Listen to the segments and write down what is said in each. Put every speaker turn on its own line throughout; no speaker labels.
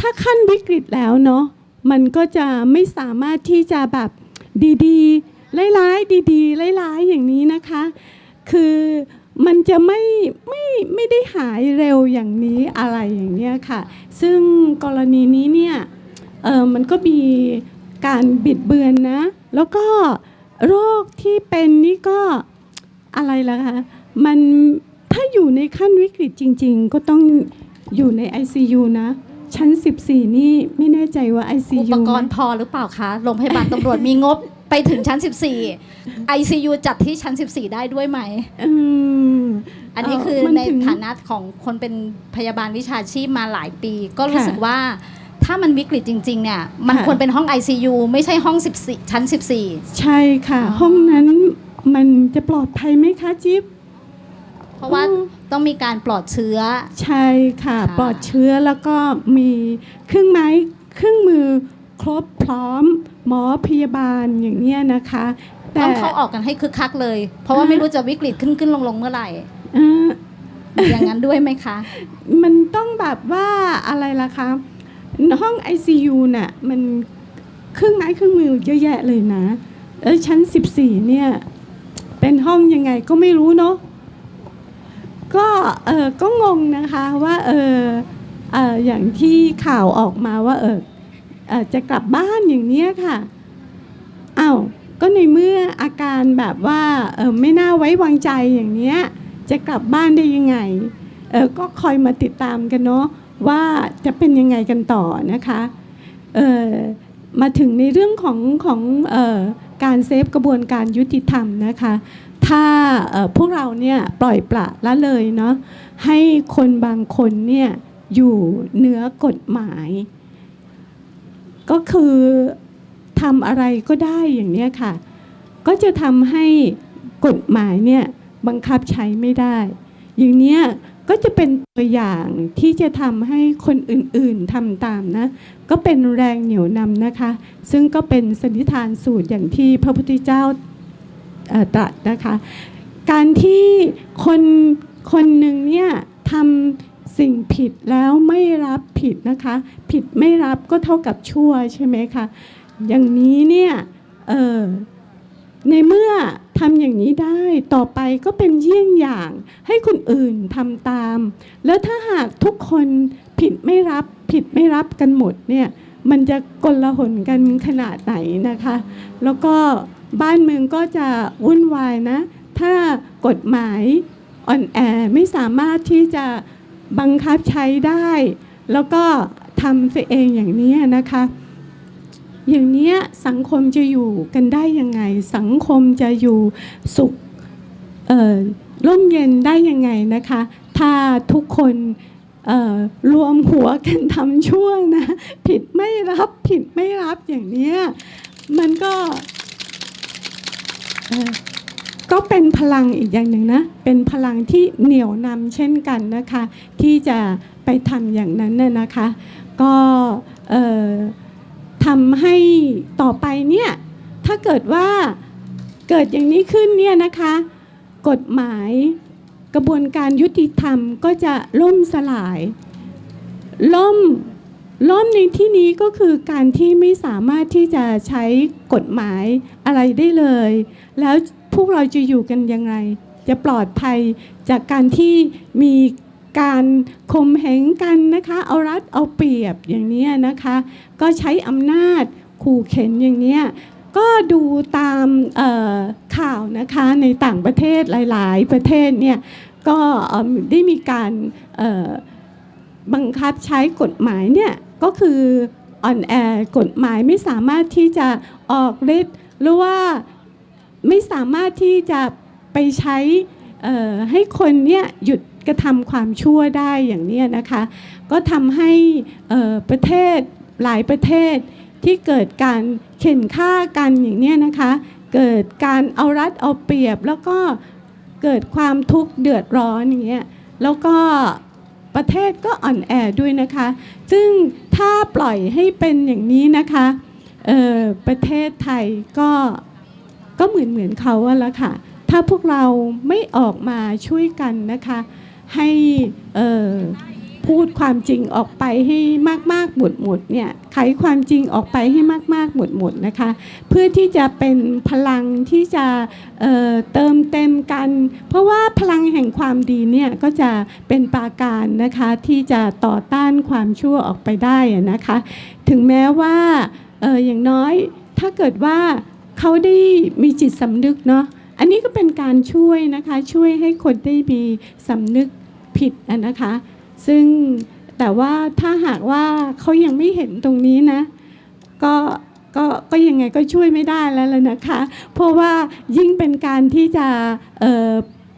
ถ้าขั้นวิกฤตแล้วเนาะมันก็จะไม่สามารถที่จะแบบดีๆร้ายๆดีๆร้ายๆอย่างนี้นะคะ คือมันจะไม่ไม่ไม่ได้หายเร็วอย่างนี้อะไรอย่างเนี้ยค่ะ ซึ่งกรณีนี้เนี่ยเออมันก็มีการบิดเบือนนะ แล้วก็โรคที่เป็นนี่ก็อะไรล่ะคะมันถ้าอยู่ในขั้นวิกฤตจริง ๆ ก็ต้องอยู่ใน ICU นะ ชั้น 14 นี่ไม่แน่ใจว่า ICU
อุปกรณ์พอหรือเปล่าคะโรงพยาบาลตำรวจมีงบไปถึงชั้น 14 ICU จัดที่ชั้น 14 ได้ด้วยไหม
อืม
อันนี้คือ
เมัน
ใน
ถึง
ฐานะของคนเป็นพยาบาลวิชาชีพมาหลายปี ก็รู้
ค่ะ
สึกว่าถ้ามันวิกฤตจริง ๆ เนี่ย มัน
ค่ะ
ควรเป็นห้อง ICU ไม่ใช่ห้อง 14 ชั้น 14
ใช่ค่ะ
อ๋อ
ห้องนั้นมันจะปลอดภัยไหมคะจิ๊บ
เพ ราะว่า
อืม
ต้องมีการปลอดเชื้อ
ใช่ค่ะ
ค่ะ
ปลอดเชื้อแล้วก็มีเครื่องไม้เครื่องมือครบพร้อมหมอพยาบาลอย่างเนี้ยนะคะ แต่
ต้องเข้าออกกันให้คึกคักเลย เพราะว่า
อ่า
ไม่รู้จะวิกฤตขึ้นขึ้นลงลงเมื่อไหร่
เอ่อ
อย่างนั้นด้วยไหมคะ
มันต้องแบบว่าอะไรล่ะคะ ห้อง ICU น่ะมันเครื่องไม้เครื่องมือเยอะแยะเลยนะเออชั้น 14 เนี่ย เป็นห้องยังไงก็ไม่รู้เนาะ ก็เออก็งงนะคะว่าเออเอออย่างที่ข่าวออกมาว่าเออเออจะกลับบ้านอย่างเนี้ยค่ะอ้าวก็ในเมื่ออาการแบบว่าเออไม่น่าไว้วางใจอย่างเนี้ยจะกลับบ้านได้ยังไงเออก็คอยมาติดตามกันเนาะว่าจะเป็นยังไงกันต่อนะคะเออมาถึงในเรื่องของของเออการเซฟกระบวนการยุติธรรมนะคะ ถ้าพวกเราเนี่ยปล่อยปละละเลยเนาะให้คนบางคนเนี่ยอยู่เหนือกฎหมาย ก็คือทำอะไรก็ได้อย่างนี้ค่ะ ก็จะทำให้กฎหมายเนี่ยบังคับใช้ไม่ได้ อย่างเนี้ยก็จะเป็นตัวอย่างที่จะทำให้คนอื่นๆทำตามนะ ก็เป็นแรงเหนี่ยวนำนะคะ ซึ่งก็เป็นสันนิษฐานสูตรอย่างที่พระพุทธเจ้า ตรัสนะคะ การที่คนคนหนึ่งเนี่ยทำสิ่งผิดแล้วไม่รับผิดนะคะ ผิดไม่รับก็เท่ากับชั่วใช่ไหมคะอย่างนี้เนี่ยในเมื่อทำอย่างนี้ได้ต่อไปก็เป็นเยี่ยงอย่างให้คนอื่นทำตาม แล้วถ้าหากทุกคนผิดไม่รับผิดไม่รับกันหมดเนี่ยมันจะกลหนกันขนาดไหนนะคะ แล้วก็บ้านเมืองก็จะวุ่นวายนะ ถ้ากฎหมายอ่อนแอไม่สามารถที่จะบังคับใช้ได้ แล้วก็ทำตัวเองอย่างนี้นะคะ อย่างนี้สังคมจะอยู่กันได้ยังไง สังคมจะอยู่สุขร่มเย็นได้ยังไงนะคะ ถ้าทุกคนรวมหัวกันทำชั่วนะ ผิดไม่รับผิดไม่รับอย่างนี้มันก็ ก็เป็นพลังอีกอย่างหนึ่งนะ เป็นพลังที่เหนี่ยวนำเช่นกันนะคะ ที่จะไปทำอย่างนั้นน่ะนะคะ ก็ทำให้ต่อไปเนี่ย ถ้าเกิดว่าเกิดอย่างนี้ขึ้นเนี่ยนะคะ กฎหมายกระบวนการยุติธรรมก็จะล่มสลาย ล่ม ล่มในที่นี้ก็คือการที่ไม่สามารถที่จะใช้กฎหมายอะไรได้เลย แล้วพวกเราจะอยู่กันยังไง จะปลอดภัยจากการที่มีการข่มเหงกันนะคะเอารัดเอาเปรียบอย่างนี้นะคะ ก็ใช้อำนาจขู่เข็นอย่างนี้ก็ดูตามข่าวนะคะในต่างประเทศหลาย ๆ ประเทศเนี่ยก็ได้มีการ บังคับใช้กฎหมายเนี่ยก็คืออ่อนแอกฎหมายไม่สามารถที่จะออกฤทธิ์หรือว่าไม่สามารถที่จะไปใช้ให้คนเนี่ยหยุดกระทำความชั่วได้อย่างนี้นะคะ ก็ทำให้ประเทศหลายประเทศที่เกิดการเข็นฆ่ากันอย่างนี้นะคะ เกิดการเอารัดเอาเปรียบแล้วก็เกิดความทุกข์เดือดร้อนอย่างเงี้ยแล้วก็ ประเทศก็อ่อนแอด้วยนะคะ ซึ่งถ้าปล่อยให้เป็นอย่างนี้นะคะเอ่อประเทศไทยก็ก็เหมือนเหมือนเขาอะละค่ะ ถ้าพวกเราไม่ออกมาช่วยกันนะคะ ให้ พูดความจริงออกไปให้มากๆหมดหมดเนี่ยไขความจริงออกไปให้มากๆหมดหมดนะคะ เพื่อที่จะเป็นพลังที่จะเเติมเต็มกัน เพราะว่าพลังแห่งความดีเนี่ยก็จะเป็นปราการนะคะที่จะต่อต้านความชั่วออกไปได้นะคะ ถึงแม้ว่าอออย่างน้อยถ้าเกิดว่าเขาได้มีจิตสำนึกเนาะอันนี้ก็เป็นการช่วยนะคะช่วยให้คนได้มีสำนึกผิดนะคะ ซึ่งแต่ว่าถ้าหากว่าเขายังไม่เห็นตรงนี้นะ ก็ก็ก็ยังไงก็ช่วยไม่ได้แล้วล่ะนะคะ เพราะว่ายิ่งเป็นการที่จะเ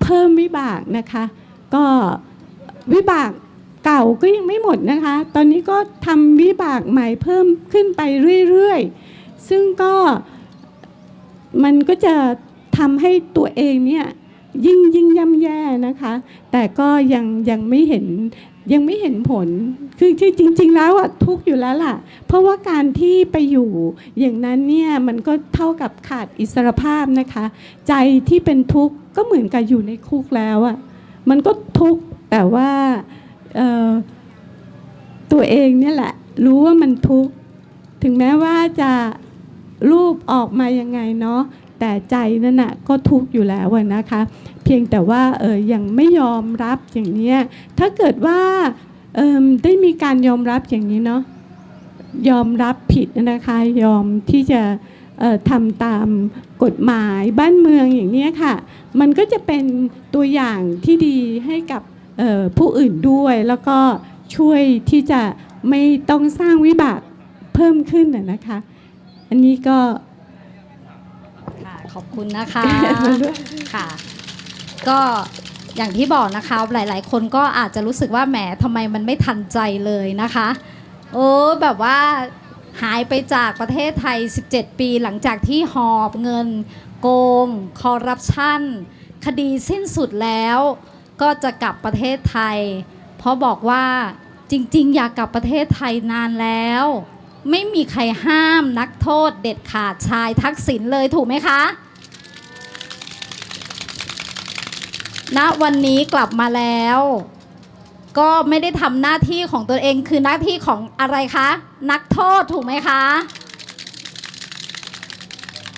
เพิ่มวิบากนะคะ ก็วิบากเก่าก็ยังไม่หมดนะคะ ตอนนี้ก็ทำวิบากใหม่เพิ่มขึ้นไปเรื่อยๆ ซึ่งก็มันก็จะทำให้ตัวเองเนี่ย ยิ่งยิ่งย่ำแย่นะคะ แต่ก็ยังยังไม่เห็นยังไม่เห็นผล คือที่จริง ๆ แล้วอะทุกอยู่แล้วล่ะ เพราะว่าการที่ไปอยู่อย่างนั้นเนี่ยมันก็เท่ากับขาดอิสรภาพนะคะ ใจที่เป็นทุกข์ก็เหมือนกับอยู่ในคุกแล้วอะมันก็ทุกข์แต่ว่าตัวเองเนี่ยแหละ รู้ว่ามันทุกข์ ถึงแม้ว่าจะรูปออกมายังไงเนาะ แต่ใจนั่นนะก็ทุกข์อยู่แล้วนะคะ เพียงแต่ว่าเออยังไม่ยอมรับอย่างนี้ถ้าเกิดว่าเอิ่มได้มีการยอมรับอย่างนี้เนาะยอมรับผิดนะคะยอมที่จะทำตามกฎหมายบ้านเมืองอย่างนี้ค่ะ มันก็จะเป็นตัวอย่างที่ดีให้กับผู้อื่นด้วย แล้วก็ช่วยที่จะไม่ต้องสร้างวิบากเพิ่มขึ้นนะคะ อันนี้ก็
ขอบคุณนะคะค่ะ ก็อย่างที่บอกนะคะ หลาย ๆ คนก็อาจจะรู้สึกว่าแหมทำไมมันไม่ทันใจเลยนะคะ โอ้แบบว่าหายไปจากประเทศไทย 17 ปีหลังจากที่หอบเงิน โกง คอร์รัปชันคดีสิ้นสุดแล้ว ก็จะกลับประเทศไทย เพราะบอกว่าจริง ๆ อยากกลับประเทศไทยนานแล้ว ไม่มีใครห้ามนักโทษเด็ดขาดชายทักษิณเลยถูกไหมคะ ณวันนี้กลับมาแล้ว ก็ไม่ได้ทำหน้าที่ของตัวเองคือหน้าที่ของอะไรคะ นักโทษถูกไหมคะ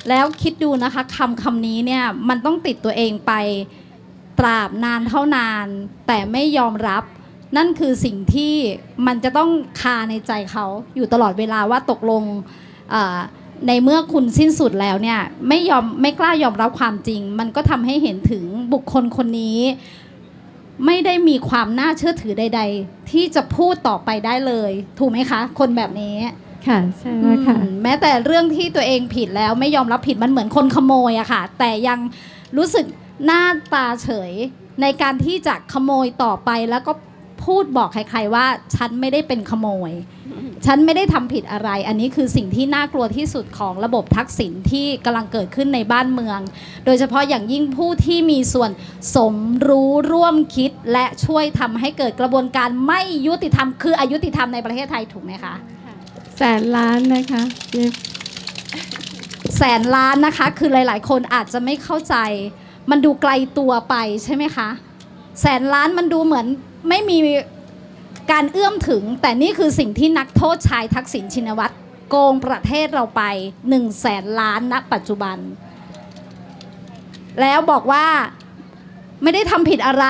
แล้วคิดดูนะคะคำคำนี้เนี่ยมันต้องติดตัวเองไปตราบนานเท่านาน แต่ไม่ยอมรับ นั่นคือสิ่งที่มันจะต้องคาในใจเขาอยู่ตลอดเวลาว่าตกลงอ ในเมื่อคุณสิ้นสุดแล้วเนี่ยไม่ยอมไม่กล้ายอมรับความจริง มันก็ทำให้เห็นถึงบุคคลคนนี้ ไม่ได้มีความน่าเชื่อถือใด ๆ ที่จะพูดต่อไปได้เลย ถูกไหมคะ คนแบบนี้
ค่ะใช่แล้วค่ะ
อืมแม้แต่เรื่องที่ตัวเองผิดแล้วไม่ยอมรับผิดมันเหมือนคนขโมยอะค่ะ แต่ยังรู้สึกหน้าตาเฉยในการที่จะขโมยต่อไปแล้วก็ พูดบอกใครๆว่าฉันไม่ได้เป็นขโมย ฉันไม่ได้ทำผิดอะไร อันนี้คือสิ่งที่น่ากลัวที่สุดของระบบทักษิณที่กำลังเกิดขึ้นในบ้านเมือง โดยเฉพาะอย่างยิ่งผู้ที่มีส่วนสมรู้ร่วมคิดและช่วยทำให้เกิดกระบวนการไม่ยุติธรรม คืออายุติธรรมในประเทศไทยถูกไหมคะ
แสนล้านนะคะเจ๊
แสนล้านนะคะ คือหลายๆ คนอาจจะไม่เข้าใจ มันดูไกลตัวไปใช่ไหมคะ แสนล้านมันดูเหมือน ไม่มีการเอื้อมถึง แต่นี่คือสิ่งที่นักโทษชายทักษิณชินวัตรโกงประเทศเราไป1นึ่งแสนล้านณปัจจุบัน แล้วบอกว่าไม่ได้ทำผิดอะไร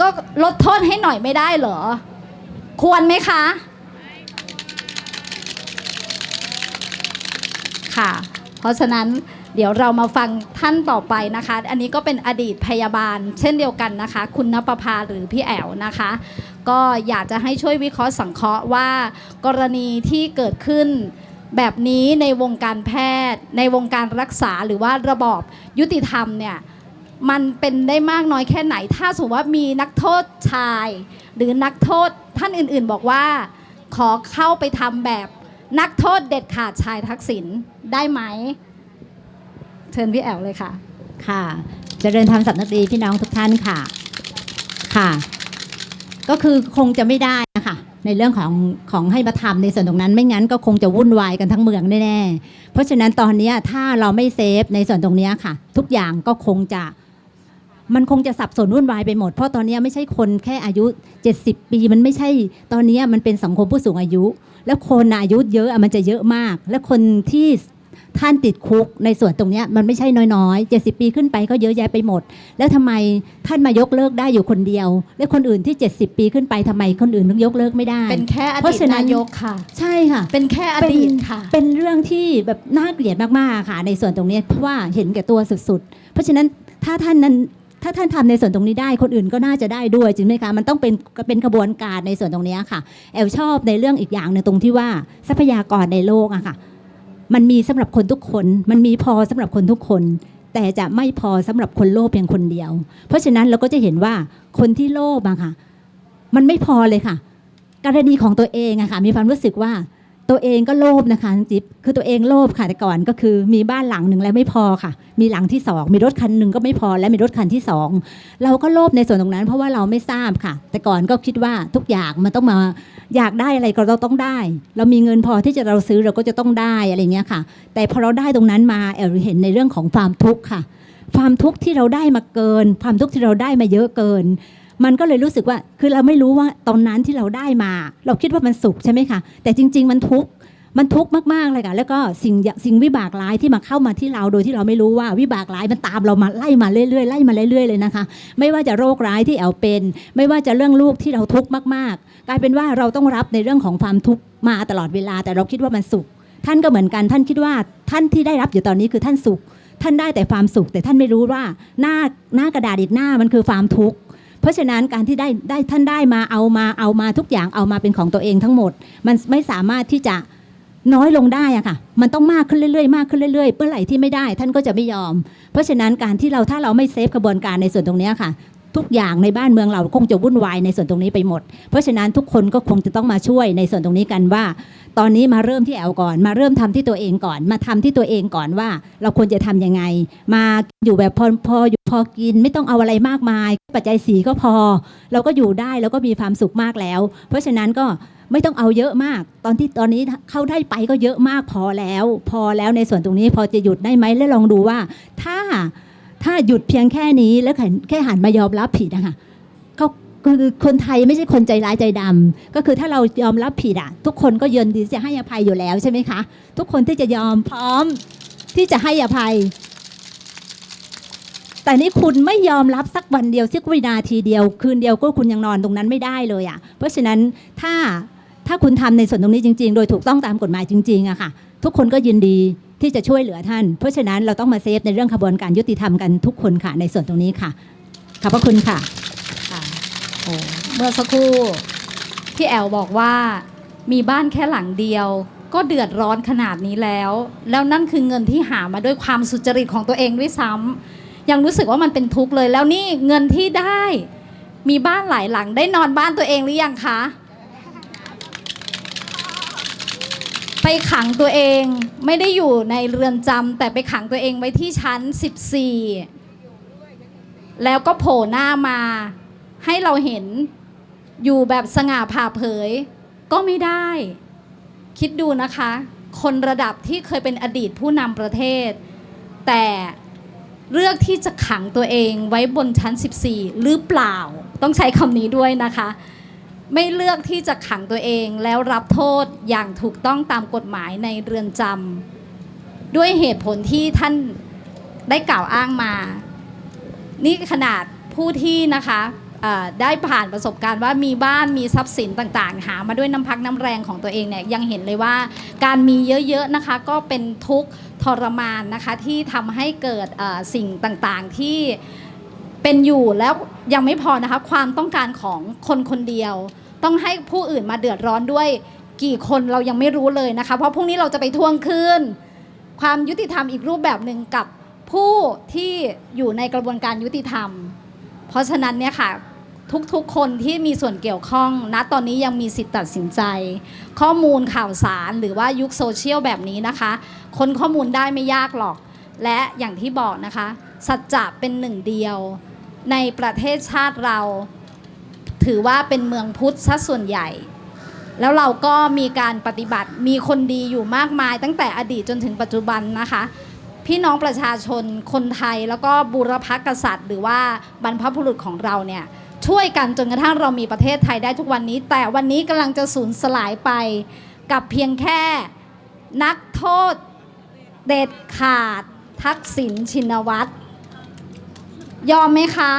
ก็ลดโทษให้หน่อยไม่ได้เหรอ ควรไหมคะ ค่ะ เพราะฉะนั้น เดี๋ยวเรามาฟังท่านต่อไปนะคะ อันนี้ก็เป็นอดีตพยาบาล เช่นเดียวกันนะคะ คุณนปภาหรือพี่แอวนะคะ ก็อยากจะให้ช่วยวิเคราะห์สังเคราะห์ว่า กรณีที่เกิดขึ้นแบบนี้ในวงการแพทย์ ในวงการรักษาหรือว่าระบอบยุติธรรมเนี่ยมันเป็นได้มากน้อยแค่ไหน ถ้าสมมติว่ามีนักโทษชาย หรือนักโทษท่านอื่นๆ บอกว่า ขอเข้าไปทำแบบนักโทษเด็ดขาดชายทักษิณได้ไหม เชิญพี่แอวเลยค่ะ
ค่ะจเจริญธรรมสัตย์นักดีพี่น้องทุกท่านค่ะ ค่ะ ก็คือคงจะไม่ได้นะคะในเรื่องของของให้มาทำในส่วนตรงนั้นไม่งั้นก็คงจะวุ่นวายกันทั้งเมืองแน่ๆ เพราะฉะนั้นตอนนี้ถ้าเราไม่เซฟในส่วนตรงนี้ค่ะ ทุกอย่างก็คงจะมันคงจะสับสนวุ่นวายไปหมด เพราะตอนนี้ไม่ใช่คนแค่อายุ 70 ปี มันไม่ใช่ ตอนนี้มันเป็นสังคมผู้สูงอายุ แล้วคนอายุเยอะมันจะเยอะมาก และคนที่ ท่านติดคุกในส่วนตรงเนี้ยมันไม่ใช่น้อยๆ 70 ปีขึ้นไปก็เยอะแยะไปหมด แล้วทำไมท่านมายกเลิกได้อยู่คนเดียว และคนอื่นที่ 70 ปีขึ้นไปทำไมคนอื่นถึงยกเลิกไม่ได้
เป็นแค่อ
เพ
ดี
ราะ
ต
ฉะนั้น
นายกค่ะ
ใช่ค่ะ
เป็นแค่อดีตค่ะ
เป็นเรื่องที่แบบน่าเกลียดมากๆค่ะ ในส่วนตรงนี้เพราะว่าเห็นแก่ตัวสุดๆ เพราะฉะนั้นถ้าท่านนั้นถ้าท่านทำในส่วนตรงนี้ได้คนอื่นก็น่าจะได้ด้วยจริงไหมคะมันต้องเป็นเป็นกระบวนการในส่วนตรงนี้ค่ะ แอลชอบในเรื่องอีกอย่างหนึงตรงที่ว่าทรัพยากรในโลกอะค่ะ มันมีสำหรับคนทุกคน มันมีพอสำหรับคนทุกคน แต่จะไม่พอสำหรับคนโลภเพียงคนเดียว เพราะฉะนั้นเราก็จะเห็นว่าคนที่โลภอะค่ะ มันไม่พอเลยค่ะ กรณีของตัวเองอะค่ะ มีความรู้สึกว่า ตัวเองก็โลภนะคะจิ๊บคือตัวเองโลภค่ะแต่ก่อนก็คือมีบ้านหลังหนึ่งแล้วไม่พอค่ะ มีหลังที่สองมีรถคันหนึ่งก็ไม่พอและมีรถคันที่สองเราก็โลภในส่วนตรงนั้น เพราะว่าเราไม่ทราบค่ะ แต่ก่อนก็คิดว่าทุกอย่างมันต้องมาอยากได้อะไรก็เราต้องได้ เรามีเงินพอที่จะเราซื้อเราก็จะต้องได้อะไรเงี้ยค่ะ แต่พอเราได้ตรงนั้นมาแอลเห็นในเรื่องของความทุกข์ค่ะ ความทุกข์ที่เราได้มาเกิน ความทุกข์ที่เราได้มาเยอะเกิน มันก็เลยรู้สึกว่าคือเราไม่รู้ว่าตอนนั้นที่เราได้มา เราคิดว่ามันสุขใช่ไหมคะแต่จริง ๆ มันทุกข์มันทุกข์มากๆเลยค่ะแล้วก็สิ่งสิ่งวิบากร้ายที่มาเข้ามาที่เราโดยที่เราไม่รู้ว่าวิบากร้ายมันตามเรามาไล่มาเรื่อยๆไล่มาเรื่อยๆเลยนะคะ ไม่ว่าจะโรคร้ายที่แอลเป็น ไม่ว่าจะเรื่องลูกที่เราทุกข์มากๆ กลายเป็นว่าเราต้องรับในเรื่องของความทุกข์มาตลอดเวลา แต่เราคิดว่ามันสุข ท่านก็เหมือนกันท่านคิดว่าท่านที่ได้รับอยู่ตอนนี้คือท่านสุข ท่านได้แต่ความสุข แต่ท่านไม่รู้ว่าหน้าหน้ากระดาษอีกหน้ามันคือความทุกข์ เพราะฉะนั้นการที่ได้ได้ท่านได้มาเอามาเอามาทุกอย่างเอามาเป็นของตัวเองทั้งหมด มันไม่สามารถที่จะน้อยลงได้อะค่ะ มันต้องมากขึ้นเรื่อยๆ มากขึ้นเรื่อยๆ เมื่อไหร่ที่ไม่ได้ท่านก็จะไม่ยอม เพราะฉะนั้นการที่เราถ้าเราไม่เซฟกระบวนการในส่วนตรงนี้ค่ะ ทุกอย่างในบ้านเมืองเราคงจะวุ่นวายในส่วนตรงนี้ไปหมด เพราะฉะนั้นทุกคนก็คงจะต้องมาช่วยในส่วนตรงนี้กันว่า ตอนนี้มาเริ่มที่แอลก่อน มาเริ่มทำที่ตัวเองก่อน มาทำที่ตัวเองก่อนว่า เราควรจะทำยังไง มาอยู่แบบพอพออยู่พอกินไม่ต้องเอาอะไรมากมาย ปัจจัยสีก็พอ เราก็อยู่ได้แล้วก็มีความสุขมากแล้ว เพราะฉะนั้นก็ไม่ต้องเอาเยอะมาก ตอนที่ตอนนี้เข้าได้ไปก็เยอะมากพอแล้ว พอแล้วในส่วนตรงนี้พอจะหยุดได้ไหมแล้วลองดูว่า ถ้า ถ้าหยุดเพียงแค่นี้แล้วแค่แค่หันมายอมรับผิดนะคะเขาคือคนไทยไม่ใช่คนใจร้ายใจดำก็คือถ้าเรายอมรับผิดอะทุกคนก็ยินดีจะให้อภัยอยู่แล้วใช่ไหมคะ ทุกคนที่จะยอมพร้อมที่จะให้อภัย แต่นี่คุณไม่ยอมรับสักวันเดียวสักวินาทีเดียว คืนเดียวก็คุณยังนอนตรงนั้นไม่ได้เลยอะเพราะฉะนั้นถ้า ถ้าคุณทำในส่วนตรงนี้จริง ๆ โดยถูกต้องตามกฎหมายจริงๆอะค่ะ ทุกคนก็ยินดีที่จะช่วยเหลือท่าน เพราะฉะนั้นเราต้องมาเซฟในเรื่องขบวนการยุติธรรมกันทุกคนค่ะในส่วนตรงนี้ค่ะ ขอบพระคุณค่ะ
เมื่อสักครู่พี่แอลบอกว่ามีบ้านแค่หลังเดียว ก็เดือดร้อนขนาดนี้แล้ว แล้วนั่นคือเงินที่หามาด้วยความสุจริตของตัวเองด้วยซ้ำยังรู้สึกว่ามันเป็นทุกข์เลย แล้วนี่เงินที่ได้ มีบ้านหลายหลังได้นอนบ้านตัวเองหรือยังคะ ขังตัวเองไม่ได้อยู่ในเรือนจำแต่ไปขังตัวเองไว้ที่ชั้น 14 แล้วก็โผล่หน้ามา ให้เราเห็นอยู่แบบสง่าผ่าเผย ก็ไม่ได้ คิดดูนะคะ คนระดับที่เคยเป็นอดีตผู้นำประเทศ แต่เลือกที่จะขังตัวเองไว้บนชั้น 14 หรือเปล่า ต้องใช้คำนี้ด้วยนะคะ ไม่เลือกที่จะขังตัวเองแล้วรับโทษอย่างถูกต้องตามกฎหมายในเรือนจำด้วยเหตุผลที่ท่านได้กล่าวอ้างมา นี่ขนาดผู้ที่นะคะได้ผ่านประสบการณ์ว่ามีบ้านมีทรัพย์สินต่างๆ หามาด้วยน้ำพักน้ำแรงของตัวเองเนี่ยยังเห็นเลยว่าการมีเยอะๆนะคะก็เป็นทุกข์ทรมานนะคะที่ทำให้เกิดสิ่งต่างๆที่ เป็นอยู่แล้วยังไม่พอนะคะความต้องการของคนคนเดียว ต้องให้ผู้อื่นมาเดือดร้อนด้วยกี่คนเรายังไม่รู้เลยนะคะ เพราะพรุ่งนี้เราจะไปทวงคืนความยุติธรรมอีกรูปแบบหนึ่งกับผู้ที่อยู่ในกระบวนการยุติธรรม เพราะฉะนั้นเนี่ยค่ะทุกๆ คนที่มีส่วนเกี่ยวข้องณตอนนี้ยังมีสิทธิ์ตัดสินใจ ข้อมูลข่าวสารหรือว่ายุคโซเชียลแบบนี้นะคะ คนข้อมูลได้ไม่ยากหรอก และอย่างที่บอกนะคะ สัจจะเป็นหนึ่งเดียว ในประเทศชาติเรา ถือว่าเป็นเมืองพุทธซะส่วนใหญ่ แล้วเราก็มีการปฏิบัติมีคนดีอยู่มากมาย ตั้งแต่อดีตจนถึงปัจจุบันนะคะ พี่น้องประชาชนคนไทยแล้วก็บูรพกษัตริย์ หรือว่าบรรพบุรุษของเราเนี่ยช่วยกันจนกระทั่งเรามีประเทศไทยได้ทุกวันนี้ แต่วันนี้กำลังจะสูญสลายไปกับเพียงแค่นักโทษเด็ดขาดทักษิณชินวัตร ยอมไหมคะ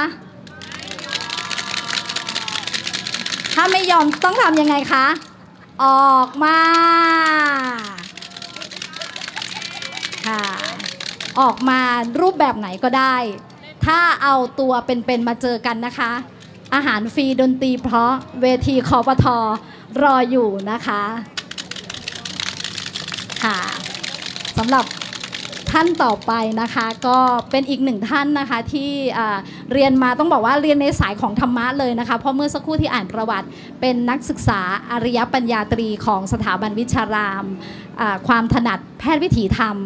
ถ้าไม่ยอมต้องทำยังไงคะ ออกมา ค่ะ ออกมารูปแบบไหนก็ได้ ถ้าเอาตัวเป็นๆมาเจอกันนะคะ อาหารฟรีดนตรีเพราะเวทีคอปทอรออยู่นะคะ ค่ะสำหรับ ท่านต่อไปนะคะก็เป็นอีกหนึ่งท่านนะคะที่เรียนมาต้องบอกว่าเรียนในสายของธรรมะเลยนะคะเพราะเมื่อสักครู่ที่อ่านประวัติ เป็นนักศึกษาอริยปัญญาตรีของสถาบันวิชาราม ความถนัดแพทย์วิถีธรรม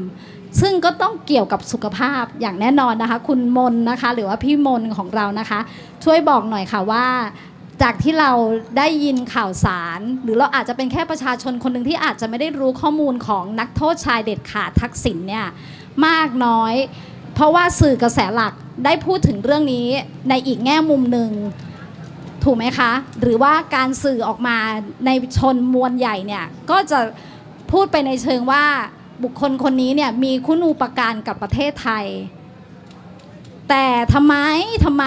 ซึ่งก็ต้องเกี่ยวกับสุขภาพอย่างแน่นอนนะคะ คุณมนนะคะ หรือว่าพี่มนของเรานะคะ ช่วยบอกหน่อยค่ะว่า จากที่เราได้ยินข่าวสาร หรือเราอาจจะเป็นแค่ประชาชนคนหนึ่งที่อาจจะไม่ได้รู้ข้อมูลของนักโทษชายเด็ดขาดทักษิณเนี่ยมากน้อย เพราะว่าสื่อกระแสหลักได้พูดถึงเรื่องนี้ในอีกแง่มุมหนึ่งถูกไหมคะ หรือว่าการสื่อออกมาในชนมวลใหญ่เนี่ยก็จะพูดไปในเชิงว่าบุคคลคนนี้เนี่ยมีคุณูปการกับประเทศไทย แต่ทำไมทำไม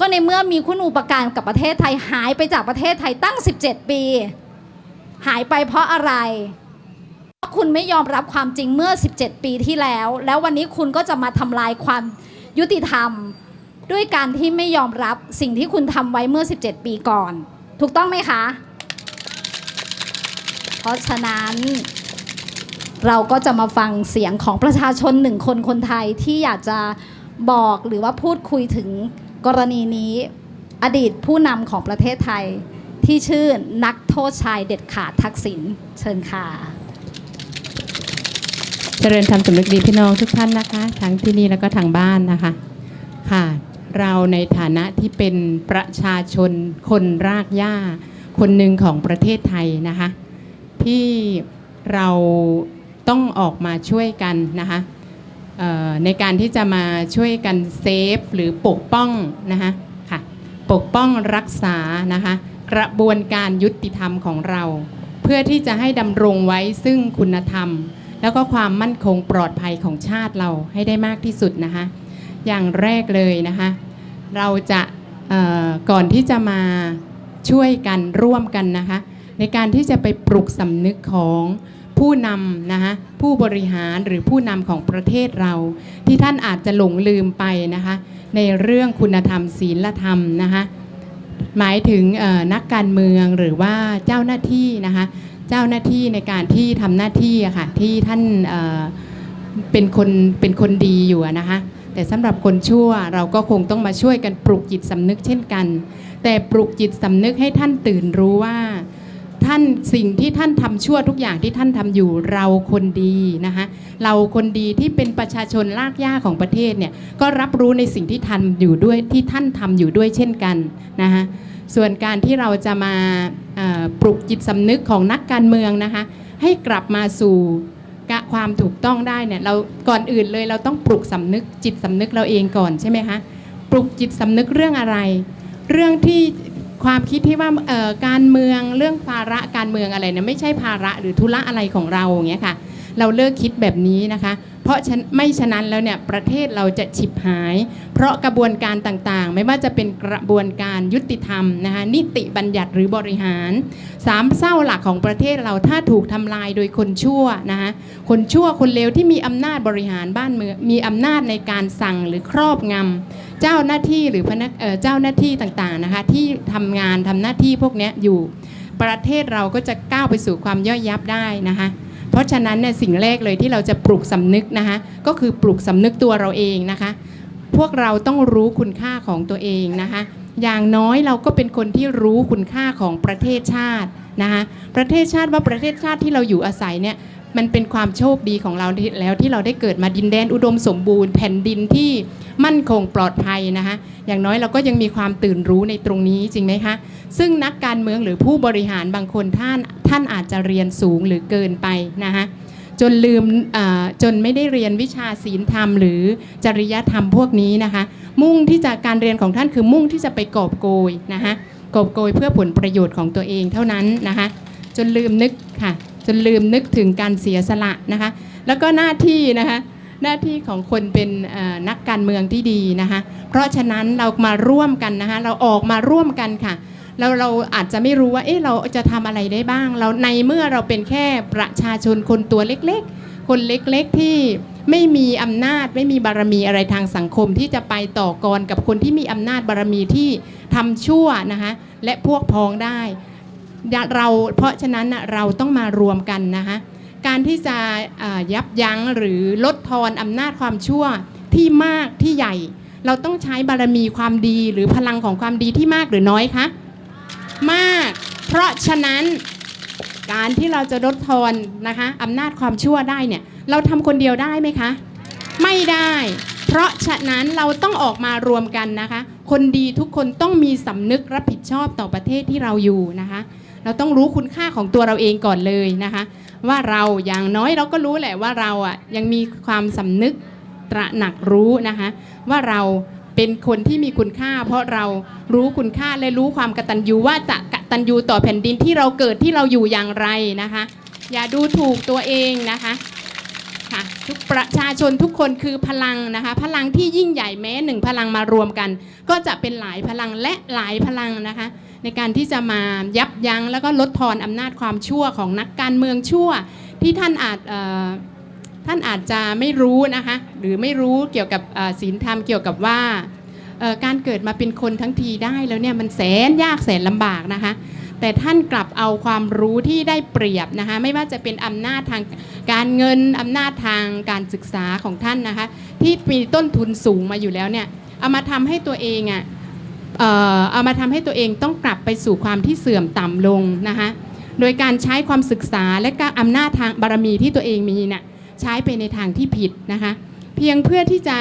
ก็ในเมื่อมีคุณอุปการกับประเทศไทยหายไปจากประเทศไทยตั้ง 17 ปี หายไปเพราะอะไรเพราะคุณไม่ยอมรับความจริงเมื่อ 17 ปีที่แล้ว แล้ววันนี้คุณก็จะมาทำลายความยุติธรรม ด้วยการที่ไม่ยอมรับสิ่งที่คุณทำไว้เมื่อ 17 ปีก่อน ถูกต้องไหมคะ เพราะฉะนั้นเราก็จะมาฟังเสียงของประชาชนหนึ่งคนคนไทยที่อยากจะบอกหรือว่าพูดคุยถึง กรณีนี้อดีตผู้นำของประเทศไทยที่ชื่อนักโทษชายเด็ดขาดทักษิณเชิญค่ะ
เจริญธรรมสำนึกดีพี่น้องทุกท่านนะคะทั้งที่นี่แล้วก็ทางบ้านนะคะค่ะ เราในฐานะที่เป็นประชาชนคนรากหญ้า คนหนึ่งของประเทศไทยนะคะ ที่เราต้องออกมาช่วยกันนะคะ ในการที่จะมาช่วยกันเซฟหรือปกป้องนะคะค่ะปกป้องรักษานะคะกระบวนการยุติธรรมของเรา เพื่อที่จะให้ดำรงไว้ซึ่งคุณธรรม แล้วก็ความมั่นคงปลอดภัยของชาติเราให้ได้มากที่สุดนะคะอย่างแรกเลยนะคะเราจะก่อนที่จะมาช่วยกันร่วมกันนะคะในการที่จะไปปลุกสำนึกของ ผู้นำนะคะผู้บริหารหรือผู้นำของประเทศเรา ที่ท่านอาจจะหลงลืมไปนะคะในเรื่องคุณธรรมศีลธรรมนะคะหมายถึงนักการเมืองหรือว่าเจ้าหน้าที่นะคะเจ้าหน้าที่ในการที่ทำหน้าที่อะค่ะที่ท่านเเป็นคนเป็นคนดีอยู่นะคะแต่สำหรับคนชั่วเราก็คงต้องมาช่วยกันปลุกจิตสำนึกเช่นกัน แต่ปลุกจิตสำนึกให้ท่านตื่นรู้ว่า ท่านสิ่งที่ท่านทำชั่วทุกอย่างที่ท่านทำอยู่เราคนดีนะคะเราคนดีที่เป็นประชาชนลากย่าของประเทศเนี่ยก็รับรู้ในสิ่งที่ทำอยู่ด้วยที่ท่านทำอยู่ด้วยเช่นกันนะคะส่วนการที่เราจะมาปลุกจิตสำนึกของนักการเมืองนะคะให้กลับมาสู่ความถูกต้องได้เนี่ยเราก่อนอื่นเลยเราต้องปลุกสำนึกจิตสำนึกเราเองก่อนใช่ไหมคะปลุกจิตสำนึกเรื่องอะไร เรื่องที่ ความคิดที่ว่าเอ่อการเมืองเรื่องภาระการเมืองอะไรเนี่ยไม่ใช่ภาระหรือธุระอะไรของเราอย่างเงี้ยค่ะ เราเลิกคิดแบบนี้นะคะ เพราะฉะนไม่ฉะนั้นแล้วเนี่ยประเทศเราจะฉิบหาย เพราะกระบวนการต่างๆ ไม่ว่าจะเป็นกระบวนการยุติธรรมนะคะนิติบัญญัติหรือบริหารสามเศร้าหลักของประเทศเราถ้าถูกทำลายโดยคนชั่วนะคะคนชั่วคนเลวที่มีอำนาจบริหารบ้านเมืองมีอำนาจในการสั่งหรือครอบงำ เจ้าหน้าที่หรือพนักเจ้าหน้าที่ต่างๆนะคะที่ทำงานทำหน้าที่พวกนี้อยู่ประเทศเราก็จะก้าวไปสู่ความย่อยยับได้นะคะเพราะฉะนั้นเนี่ยสิ่งแรกเลยที่เราจะปลุกสำนึกนะคะก็คือปลุกสำนึกตัวเราเองนะคะ พวกเราต้องรู้คุณค่าของตัวเองนะคะ อย่างน้อยเราก็เป็นคนที่รู้คุณค่าของประเทศชาตินะคะประเทศชาติว่าประเทศชาติที่เราอยู่อาศัยเนี่ย มันเป็นความโชคดีของเราแล้วที่เราได้เกิดมาดินแดนอุดมสมบูรณ์แผ่นดินที่มั่นคงปลอดภัยนะคะอย่างน้อยเราก็ยังมีความตื่นรู้ในตรงนี้จริงไหมคะ ซึ่งนักการเมืองหรือผู้บริหารบางคนท่านท่านอาจจะเรียนสูงหรือเกินไปนะคะจนลืมจนไม่ได้เรียนวิชาศีลธรรม หรือจริยธรรมพวกนี้นะคะ มุ่งที่จะการเรียนของท่านคือมุ่งที่จะไปกอบโกยนะคะกอบโกยเพื่อผลประโยชน์ของตัวเองเท่านั้นนะคะ จนลืมนึกค่ะ จนลืมนึกถึงการเสียสละนะคะ แล้วก็หน้าที่นะคะหน้าที่ของคนเป็นนักการเมืองที่ดีนะคะเพราะฉะนั้นเรามาร่วมกันนะคะเราออกมาร่วมกันค่ะเราเราอาจจะไม่รู้ว่าเอ๊ะเราจะทำอะไรได้บ้าง เราในเมื่อเราเป็นแค่ประชาชนคนตัวเล็กๆ คนเล็กๆที่ไม่มีอำนาจ ไม่มีบารมีอะไรทางสังคมที่จะไปต่อกรกับคนที่มีอำนาจบารมีที่ทำชั่วนะคะและพวกพ้องได้ เราเพราะฉะนั้นเราต้องมารวมกันนะคะการที่จะยับยั้งหรือลดทอนอำนาจความชั่วที่มากที่ใหญ่ เราต้องใช้บารมีความดีหรือพลังของความดีที่มากหรือน้อยคะมาก เพราะฉะนั้นการที่เราจะลดทอนนะคะอำนาจความชั่วได้เนี่ยเราทำคนเดียวได้ไหมคะ ไม่ได้ เพราะฉะนั้นเราต้องออกมารวมกันนะคะ คนดีทุกคนต้องมีสำนึกรับผิดชอบต่อประเทศที่เราอยู่นะคะ เราต้องรู้คุณค่าของตัวเราเองก่อนเลยนะคะ ว่าเราอย่างน้อยเราก็รู้แหละว่าเราอะยังมีความสำนึกตระหนักรู้นะคะ ว่าเราเป็นคนที่มีคุณค่า เพราะเรารู้คุณค่าและรู้ความกตัญญูว่าจะกตัญญูต่อแผ่นดินที่เราเกิดที่เราอยู่อย่างไรนะคะ อย่าดูถูกตัวเองนะคะค่ะทุกประชาชนทุกคนคือพลังนะคะ พลังที่ยิ่งใหญ่แม้หนึ่งพลังมารวมกัน ก็จะเป็นหลายพลังและหลายพลังนะคะ ในการที่จะมายับยั้งแล้วก็ลดทอนอำนาจความชั่วของนักการเมืองชั่ว ที่ท่านอาจท่านอาจจะไม่รู้นะคะหรือไม่รู้เกี่ยวกับศีลธรรมเกี่ยวกับว่าการเกิดมาเป็นคนทั้งทีได้แล้วเนี่ยมันแสนยากแสนลำบากนะคะแต่ท่านกลับเอาความรู้ที่ได้เปรียบนะคะไม่ว่าจะเป็นอำนาจทางการเงินอำนาจทางการศึกษาของท่านนะคะที่มีต้นทุนสูงมาอยู่แล้วเนี่ยเอามาทำให้ตัวเองอะเอ่อ เอามาทำให้ตัวเองต้องกลับไปสู่ความที่เสื่อมต่ำลงนะคะโดยการใช้ความศึกษาและก็อำนาจทางบารมีที่ตัวเองมีน่ะใช้ไปในทางที่ผิดนะคะเพียงเพื่อที่จะ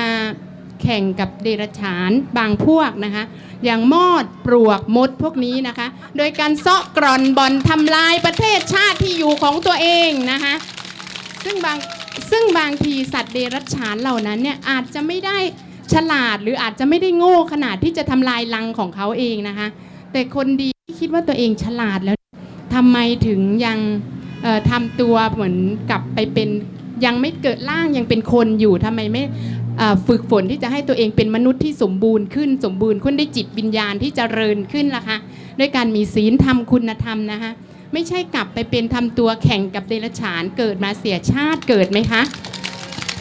แข่งกับเดรัจฉานบางพวกนะคะอย่างมอดปลวกมดพวกนี้นะคะ โดยการเซาะกร่อนบอนทำลายประเทศชาติที่อยู่ของตัวเองนะคะซึ่งบางซึ่งบางทีสัตว์เดรัจฉานเหล่านั้นเนี่ยอาจจะไม่ได้ ฉลาดหรืออาจจะไม่ได้โง่ขนาดที่จะทำลายรังของเขาเองนะคะ แต่คนดีที่คิดว่าตัวเองฉลาดแล้วทำไมถึงยังทำตัวเหมือนกลับไปเป็นยังไม่เกิดร่างยังเป็นคนอยู่ทำไมไม่ฝึกฝนที่จะให้ตัวเองเป็นมนุษย์ที่สมบูรณ์ขึ้นสมบูรณ์ขึ้นได้จิตวิญญาณที่จเจริญขึ้นล่ะคะด้วยการมีศีลธรรมคุณธรรมนะคะไม่ใช่กลับไปเป็นทำตัวแข่งกับเดรัจฉานเกิดมาเสียชาติเกิดไหมคะ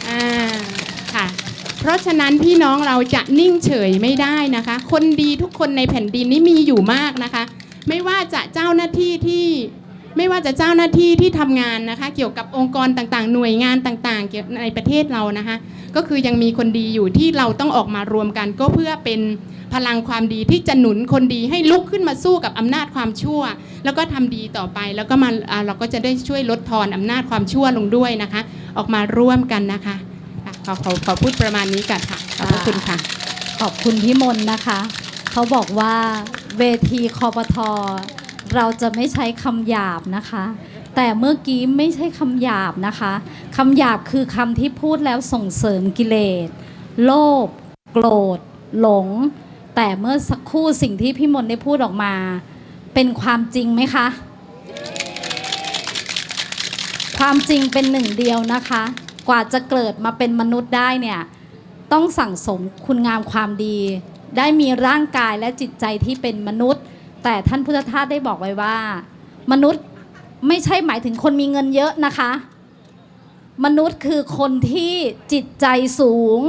อ่าค่ะ ราะฉะนั้นพี่น้องเราจะนิ่งเฉยไม่ได้นะคะ คนดีทุกคนในแผ่นดินนี้มีอยู่มากนะคะ ไม่ว่าจะเจ้าหน้าที่ที่ไม่ว่าจะเจ้าหน้าที่ที่ทำงานนะคะ เกี่ยวกับองค์กรต่างๆ หน่วยงานต่างๆ ในประเทศเรานะคะ ก็คือยังมีคนดีอยู่ที่เราต้องออกมารวมกัน ก็เพื่อเป็นพลังความดีที่จะหนุนคนดีให้ลุกขึ้นมาสู้กับอำนาจความชั่ว แล้วก็ทำดีต่อไปแล้วก็มาเราก็จะได้ช่วยลดทอนอำนาจความชั่วลงด้วยนะคะ ออกมาร่วมกันนะคะ ขอขอขอพูดประมาณนี้กันค่ะขอบพระคุณค่ะ
ขอบคุณพี่มนนะคะ เขาบอกว่าเวทีคอปทเราจะไม่ใช้คำหยาบนะคะ แต่เมื่อกี้ไม่ใช่คำหยาบนะคะคำหยาบคือคำที่พูดแล้วส่งเสริมกิเลส โลภโกรธ หลง แต่เมื่อสักครู่สิ่งที่พี่มนได้พูดออกมา เป็นความจริงไหมคะ ความจริงเป็นหนึ่งเดียวนะคะ กว่าจะเกิดมาเป็นมนุษย์ได้เนี่ยต้องสั่งสมคุณงามความดี ได้มีร่างกายและจิตใจที่เป็นมนุษย์ แต่ท่านพุทธทาสได้บอกไว้ว่า มนุษย์ไม่ใช่หมายถึงคนมีเงินเยอะนะคะ มนุษย์คือคนที่จิตใจสูง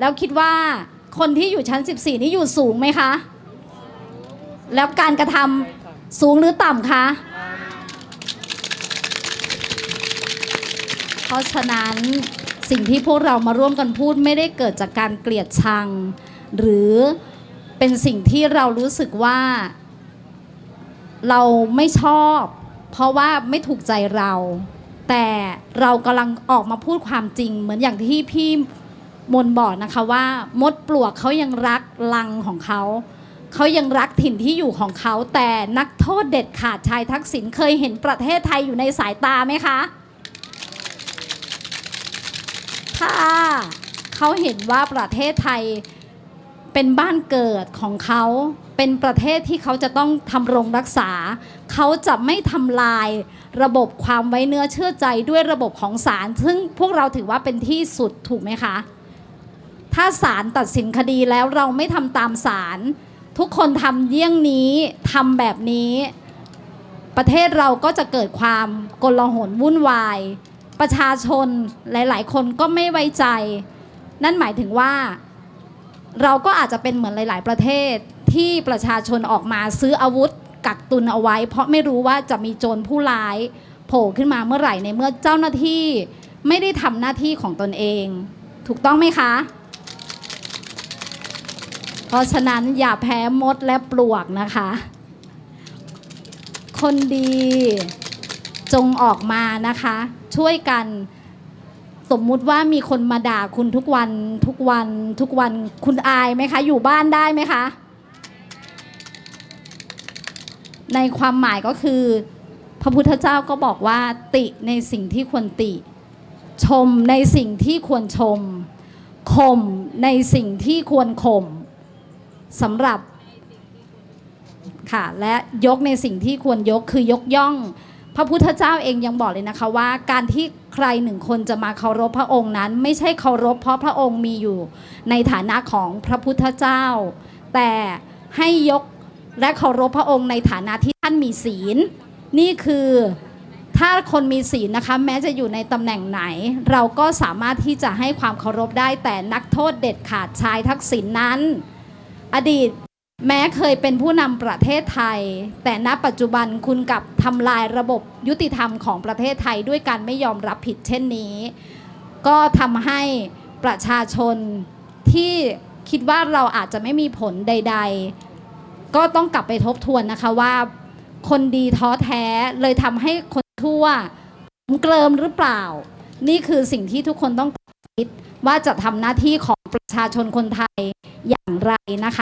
แล้วคิดว่าคนที่อยู่ชั้น 14 นี่อยู่สูงไหมคะ แล้วการกระทำสูงหรือต่ำคะ ราะฉะนั้นสิ่งที่พวกเรามาร่วมกันพูดไม่ได้เกิดจากการเกลียดชัง หรือเป็นสิ่งที่เรารู้สึกว่า เราไม่ชอบ เพราะว่าไม่ถูกใจเรา แต่เรากำลังออกมาพูดความจริง เหมือนอย่างที่พี่มนบอกนะคะว่า มดปลวกเขายังรักลังของเขาเขายังรักถิ่นที่อยู่ของเขา แต่นักโทษเด็ดขาดชายทักษิณเคยเห็นประเทศไทยอยู่ในสายตาไหมคะ ถ้าเขาเห็นว่าประเทศไทยเป็นบ้านเกิดของเขาเป็นประเทศที่เขาจะต้องทำรงรักษา เขาจะไม่ทำลายระบบความไว้เนื้อเชื่อใจด้วยระบบของศาลซึ่งพวกเราถือว่าเป็นที่สุดถูกไหมคะ ถ้าศาลตัดสินคดีแล้วเราไม่ทำตามศาลทุกคนทำเยี่ยงนี้ทำแบบนี้ ประเทศเราก็จะเกิดความกลหนวุ่นวาย ประชาชนหลาย ๆ คนก็ไม่ไว้ใจ นั่นหมายถึงว่า เราก็อาจจะเป็นเหมือนหลาย ๆ ประเทศที่ประชาชนออกมาซื้ออาวุธกักตุนเอาไว้ เพราะไม่รู้ว่าจะมีโจรผู้ร้ายโผล่ขึ้นมาเมื่อไหร่ในเมื่อเจ้าหน้าที่ไม่ได้ทำหน้าที่ของตนเอง ถูกต้องไหมคะ เพราะฉะนั้นอย่าแพ้มดและปลวกนะคะ คนดีจงออกมานะคะ ช่วยกัน สมมุติว่ามีคนมาด่าคุณทุกวันทุกวันทุกวันคุณอายไหมคะ อยู่บ้านได้ไหมคะ ในความหมายก็คือ พระพุทธเจ้าก็บอกว่า ติในสิ่งที่ควรติ ชมในสิ่งที่ควรชมข่มในสิ่งที่ควรข่มสำหรับค่ะและยกในสิ่งที่ควรยกคือยกย่อง พระพุทธเจ้าเองยังบอกเลยนะคะว่า การที่ใครหนึ่งคนจะมาเคารพพระองค์นั้น ไม่ใช่เคารพ เพราะพระองค์มีอยู่ในฐานะของพระพุทธเจ้า แต่ให้ยกและเคารพพระองค์ในฐานะที่ท่านมีศีล นี่คือถ้าคนมีศีลนะคะแม้จะอยู่ในตำแหน่งไหน เราก็สามารถที่จะให้ความเคารพได้แต่นักโทษเด็ดขาดชายทักษิณนนั้น อดีต แม้เคยเป็นผู้นำประเทศไทย แต่ณปัจจุบันคุณกลับทำลายระบบยุติธรรมของประเทศไทยด้วยการไม่ยอมรับผิดเช่นนี้ ก็ทำให้ประชาชนที่คิดว่าเราอาจจะไม่มีผลใด ๆ ก็ต้องกลับไปทบทวนนะคะว่า คนดีท้อแท้เลยทำให้คนทั่วเกลิมหรือเปล่า นี่คือสิ่งที่ทุกคนต้องคิดว่าจะทำหน้าที่ของประชาชนคนไทยอย่างไรนะคะ